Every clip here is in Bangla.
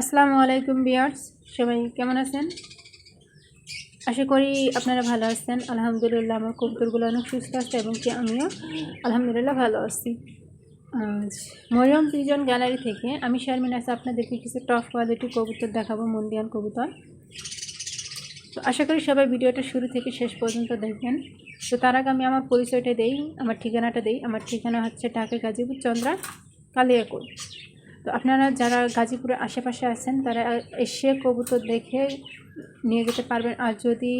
আসসালামু আলাইকুম বিয়ার্স সবাই কেমন আছেন? আশা করি আপনারা ভালো আছেন। আলহামদুলিল্লাহ আমার কবুতরগুলো অনেক সুস্থ আছে এবং কি আমিও আলহামদুলিল্লাহ ভালো আছি। মরিয়ম পিজন গ্যালারি থেকে আমি শারমিন আছে, আপনাদেরকে কিছু টপ কোয়ালিটি কবুতর দেখাবো মন্ডিয়ান কবুতর। তো আশা করি সবাই ভিডিওটা শুরু থেকে শেষ পর্যন্ত দেখবেন। তো তার আগে আমি আমার পরিচয়টা দেই, আমার ঠিকানাটা দেই। আমার ঠিকানা হচ্ছে ঢাকা গাজীপুর চন্দ্রা, কালিয়াকুর। তো আপনারা যারা গাজীপুরের আশেপাশে আছেন, তারা এসে কবুতর দেখে নিয়ে যেতে পারবেন। আর যদি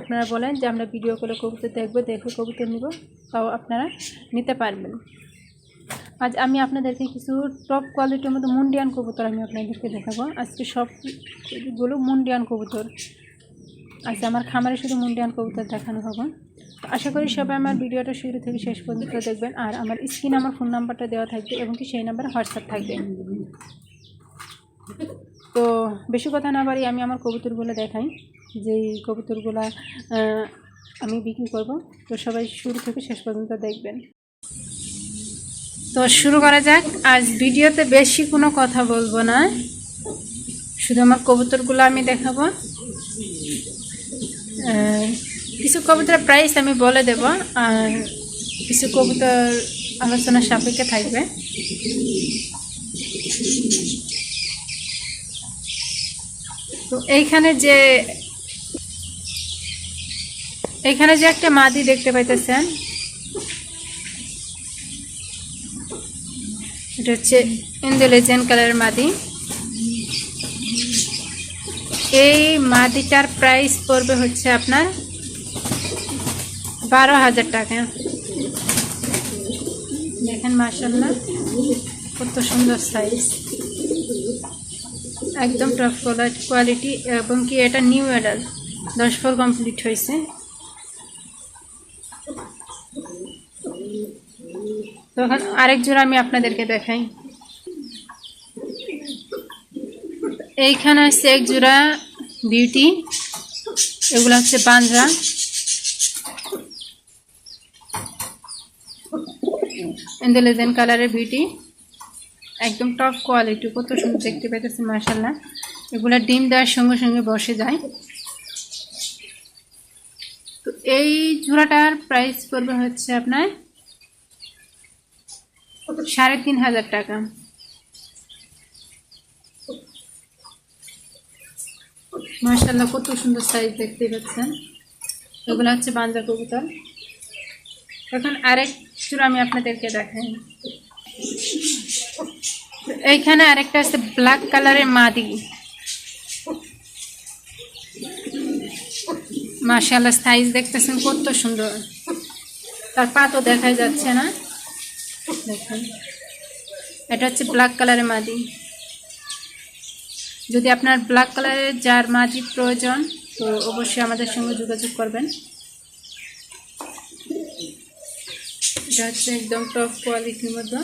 আপনারা বলেন যে আমরা ভিডিও করে কবুতর দেখব, দেখে কবুতর নিব, তাও আপনারা নিতে পারবেন। আজ আমি আপনাদেরকে কিছু টপ কোয়ালিটির মধ্যে মুন্ডিয়ান কবুতর আমি আপনাদেরকে দেখাবো। আজকে সবগুলো মুন্ডিয়ান কবুতর। আজ আমার খামারে শুধু মুন্ডিয়ান কবুতর দেখানো হবে। আশা করি সবাই আমার ভিডিওটা শুরু থেকে শেষ পর্যন্ত দেখবেন। আর আমার স্ক্রিনে আমার ফোন নাম্বারটা দেওয়া থাকবে এবং কি সেই নাম্বারে হোয়াটসঅ্যাপ থাকবে। তো বেশি কথা না বাড়ি আমি আমার কবুতরগুলো দেখাই। যে কবুতরগুলো আমি বিক্রি করব। তো সবাই শুরু থেকে শেষ পর্যন্ত দেখবেন। তো শুরু করা যাক। আজ ভিডিওতে বেশি কোনো কথা বলব না। শুধু আমার কবুতরগুলো আমি দেখাবো। কিছু কবিতার প্রাইস আমি বলে দেব, আর কিছু কবিতার আলোচনা সাপেক্ষে থাকবে। তো এইখানে যে এখানে যে একটা মাদি দেখতে পাইতেছেন, এটা হচ্ছে ইন্দোলেজেন কালারের মাদি। এই মাদিটার প্রাইস পড়বে হচ্ছে আপনার বারো হাজার টাকা। দেখেন মাসাল্লাহ কত সুন্দর সাইজ একদম টপ কোয়ালিটি এবং কি এটা নিউ অ্যাডাল দশ ফল কমপ্লিট হয়েছে। তখন আরেক জোড়া আমি আপনাদেরকে দেখাই। এইখানে হচ্ছে এক জোড়া বিউটি এগুলো হচ্ছে বাঞ্জরা ইন্দেলেজেন কালারের বিউটি একদম টপ কোয়ালিটি কত সুন্দর দেখতে পাইতেছেন মার্শাল্লাহ এগুলো ডিম দেওয়ার সঙ্গে সঙ্গে বসে যায়। তো এই জোড়াটার প্রাইস পড়বে হচ্ছে আপনার সাড়ে তিন হাজার টাকা। মার্শাল্লাহ কত সুন্দর সাইজ দেখতে পাচ্ছেন। এগুলো হচ্ছে বাঞ্জা কবুতর। এখন আরেক জোড়া আমি আপনাদেরকে দেখাই। এইখানে আরেকটা আছে ব্ল্যাক কালারের মাদি। মার্শাল্লাহ সাইজ দেখতেছেন কত সুন্দর। তার পা তো দেখাই যাচ্ছে না। দেখুন। এটা হচ্ছে ব্ল্যাক কালারের মাদি। যদি আপনার ব্ল্যাক কালারের যার মাদি প্রয়োজন, তো অবশ্যই আমাদের সঙ্গে যোগাযোগ করবেন। হচ্ছে একদম টপ কোয়ালিটির মধ্যে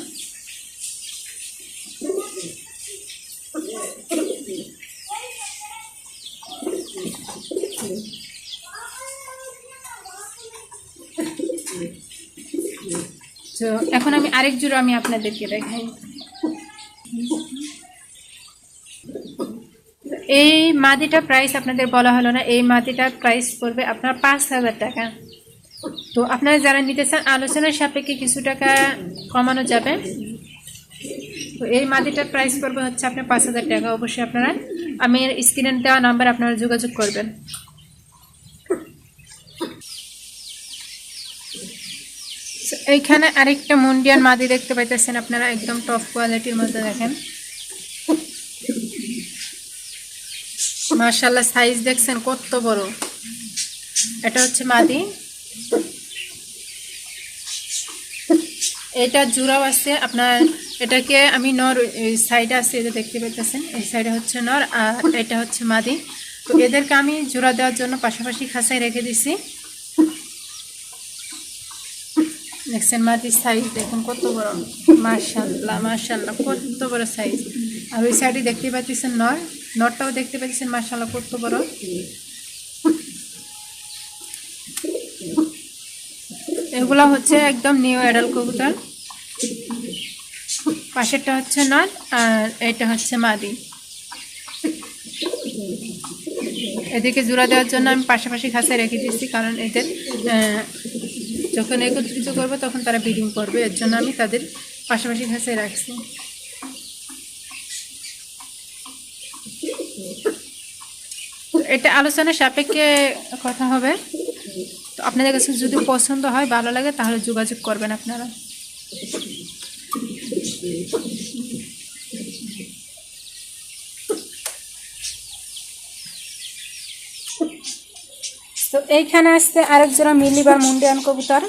তো এখন আমি আরেক জোড়া আমি আপনাদেরকে দেখাই। এই মাদিটা প্রাইস আপনাদের বলা হলো না, এই মাদিটার প্রাইস পড়বে আপনার পাঁচ হাজার টাকা। তো আপনারা যারা নিতে চান, আলোচনার সাপেক্ষে কিছু টাকা কমানো যাবে। তো এই মাদিটার প্রাইস পড়বে হচ্ছে আপনার পাঁচ হাজার টাকা। অবশ্যই আপনারা আমি স্ক্রিনে দেওয়া নাম্বার আপনারা যোগাযোগ করবেন। এইখানে আরেকটা মুন্ডিয়ান মাদি দেখতে পাইতেছেন আপনারা, একদম টপ কোয়ালিটির মধ্যে দেখেন। মার্শাল্লাহ সাইজ দেখছেন কত বড়। এটা হচ্ছে মাদি। এটা জোড়াও আছে, আপনার এটাকে আমি নর সাইডে আছে এটা দেখতে পাইতেছেন, এই সাইডে হচ্ছে নর, আর এটা হচ্ছে মাদি। তো এদেরকে আমি জোড়া দেওয়ার জন্য পাশাপাশি খাঁচায় রেখে দিছি। দেখছেন মাটির সাইজ দেখুন কত বড়। মার্শাল্লাহ মার্শাল্লাহ কত বড় সাইজ আর ওই সাইডে দেখতে পাচ্ছেন নর, নরটাও দেখতে পাচ্ছেন মার্শাল্লাহ কত বড়। এগুলো হচ্ছে একদম নিউ অ্যাডাল কবুতর। পাশেরটা হচ্ছে নর আর এটা হচ্ছে মাদি। এদেরকে জোড়া দেওয়ার জন্য আমি পাশাপাশি খাঁচায় রেখে দিচ্ছি কারণ এদের যখন একত্রিত করব তখন তারা ব্রিডিং করবে, এর জন্য আমি তাদের পাশাপাশি খাঁচায় রাখছি। এটা আলোচনা সাপেক্ষে কথা হবে। তো আপনাদের কাছে যদি পছন্দ হয়, ভালো লাগে, তাহলে যোগাযোগ করবেন আপনারা। তো এইখানে আসছে আরেক জোড়া মিলি বা মুন্ডিয়ান কবুতর।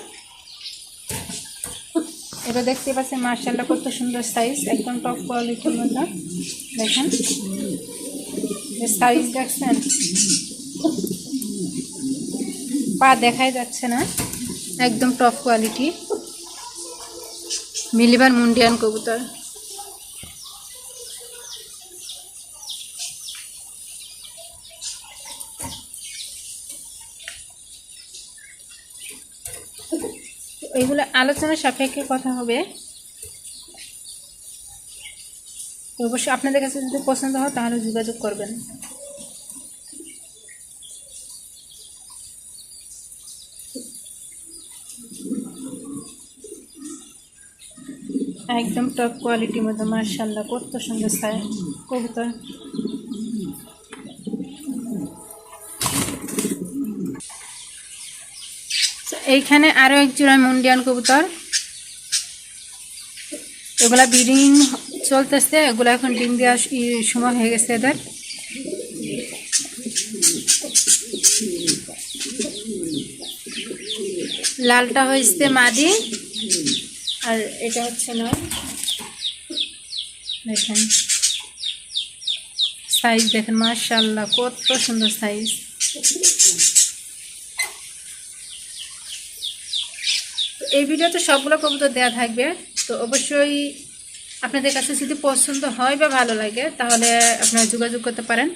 এটা দেখতে পাচ্ছেন মার্শালটা কত সুন্দর সাইজ একদম টপ কোয়ালিটির মধ্যে। দেখেন। সাইজ দেখছেন? পা দেখাই যাচ্ছে না। একদম টপ কোয়ালিটি মিলিবার মুন্ডিয়ান কবুতর। এইগুলো আলোচনার সাপেক্ষে কথা হবে। অবশ্যই আপনাদের কাছে যদি পছন্দ হয় তাহলে যোগাযোগ করবেন। একদম টপ কোয়ালিটির মধ্যে মার্শাল্লাহ কত সুন্দর সাই কবুতর। এইখানে আরও এক জোড়া মুন্ডিয়ান কবুতর। এগুলা ব্রিডিং চলতেছে, এগুলো এখন ডিম দেওয়ার সময় হয়ে গেছে এদের। লালটা হয়েছে মাদি। আর এটা হচ্ছে নয় দেখেন। সাইজ দেখেন মার্শাল্লাহ কত সুন্দর সাইজ এই ভিডিওতে সবগুলো কবুতর দেওয়া থাকবে। তো অবশ্যই আপনাদের কাছে যদি পছন্দ হয় বা ভালো লাগে, তাহলে আপনারা যোগাযোগ করতে পারেন।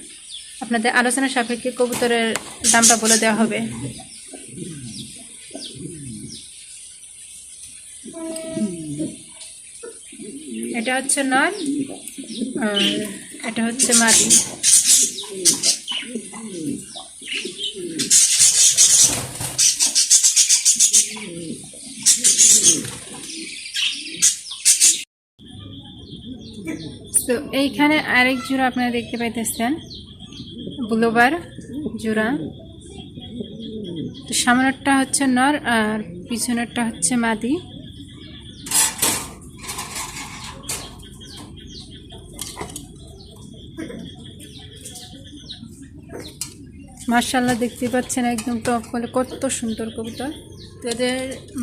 আপনাদের আলোচনা সাপেক্ষে কবুতরের দামটা বলে দেওয়া হবে। এটা হচ্ছে নর আর এটা হচ্ছে মাটি। তো এইখানে আরেক জোড়া আপনারা দেখতে পাইতেছেন, ব্লোবার জোড়া। তো সামনেরটা হচ্ছে নর, আর পিছনেরটা হচ্ছে মাদি মার্শাল্লাহ দেখতে পাচ্ছেন একদম টপ বলে, কত সুন্দর কবুতর। তো এদের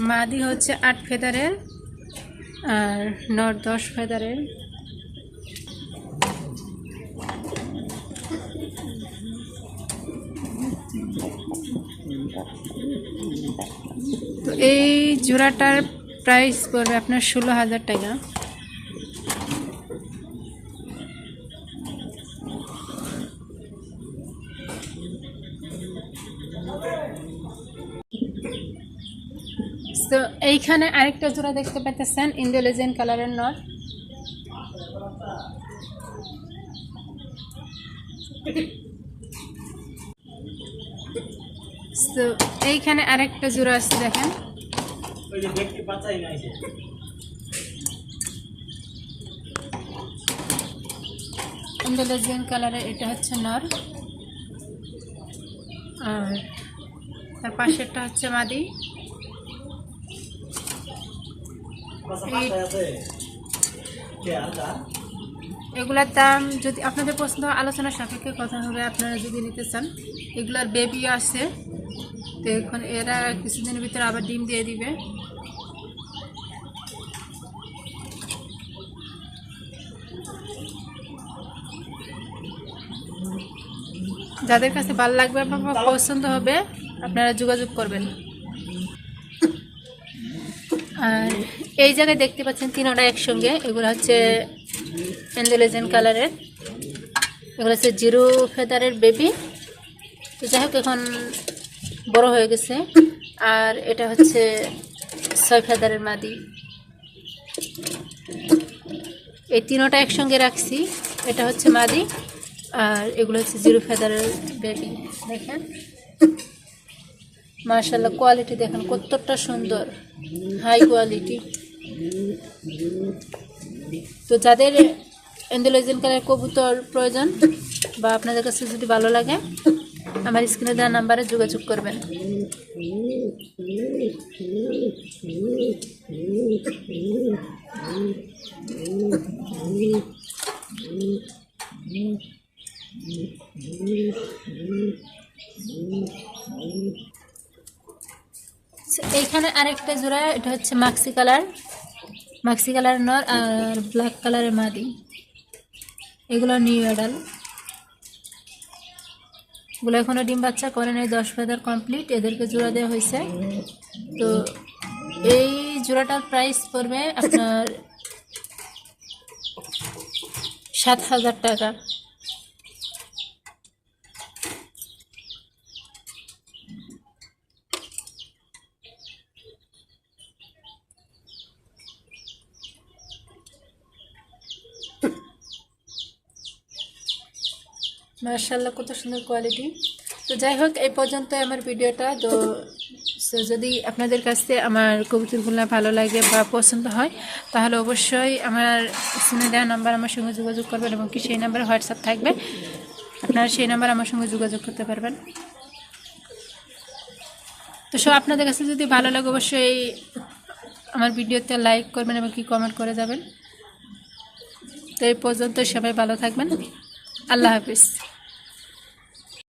মাদি হচ্ছে আট ফেদারের আর নর দশ ফেদারের। তো এই জোড়াটার প্রাইস পড়বে আপনার ষোলো হাজার টাকা। তো এইখানে আরেকটা জোড়া দেখতে পাইতেছেন ইন্ডোলেজেন কালারের নট তো এইখানে আরেকটা জোড়া আছে, দেখেন। ইন্ডোলেজিয়ান কালারের এটা হচ্ছে নর। আর তার পাশেরটা হচ্ছে মাদি। এগুলার দাম যদি আপনাদের পছন্দ আলোচনা সাপেক্ষে কথা হবে আপনারা যদি নিতে চান। এগুলার বেবি আছে। তো এখন এরা কিছুদিনের ভিতরে আবার ডিম দিয়ে দিবে। যাদের কাছে ভালো লাগবে বা পছন্দ হবে আপনারা যোগাযোগ করবেন। আর এই জায়গায় দেখতে পাচ্ছেন তিনোটা একসঙ্গে। এগুলো হচ্ছে অ্যান্ডোলেজেন কালারের এগুলো হচ্ছে জিরো ফেদারের বেবি তো যাই হোক, এখন বড় হয়ে গেছে। আর এটা হচ্ছে ছয় ফেদারের মাদি। এই তিনোটা একসঙ্গে রাখছি। এটা হচ্ছে মাদি। আর এগুলো হচ্ছে জিরো ফেদারের বেবি দেখেন। মার্শাল্লাহ কোয়ালিটি দেখেন কতটা সুন্দর। হাই কোয়ালিটি তো যাদের এন্ডোলজিন কালার কবুতর প্রয়োজন বা আপনাদের কাছে যদি ভালো লাগে আমার স্ক্রিনে দেওয়া নাম্বারে যোগাযোগ করবেন। So, এইখানে আরেকটা জোড়া, এটা হচ্ছে মাক্সি কালার মাক্সি কালার নর, আর ব্ল্যাক কালারের মাদি। এগুলো নিউ অ্যাডাল এগুলো এখনও ডিম বাচ্চা করে নাই, দশ ফেদার কমপ্লিট এদেরকে জোড়া দেওয়া হয়েছে। তো এই জোড়াটার প্রাইস পড়বে আপনার সাত হাজার টাকা। মার্শাল্লাহ কত সুন্দর কোয়ালিটি তো যাই হোক, এই পর্যন্ত আমার ভিডিওটা। তো যদি আপনাদের কাছে আমার কবুতরগুলো ভালো লাগে বা পছন্দ হয়, তাহলে অবশ্যই আমার স্ক্রিনে দেওয়া নাম্বার আমার সঙ্গে যোগাযোগ করবেন এবং কি সেই নাম্বারে হোয়াটসঅ্যাপ থাকবে, আপনারা সেই নাম্বার আমার সঙ্গে যোগাযোগ করতে পারবেন। তো সব আপনাদের কাছে যদি ভালো লাগে, অবশ্যই আমার ভিডিওতে লাইক করবেন এবং কি কমেন্ট করে যাবেন। তো এই পর্যন্ত সবাই ভালো থাকবেন। আল্লাহ হাফিজ।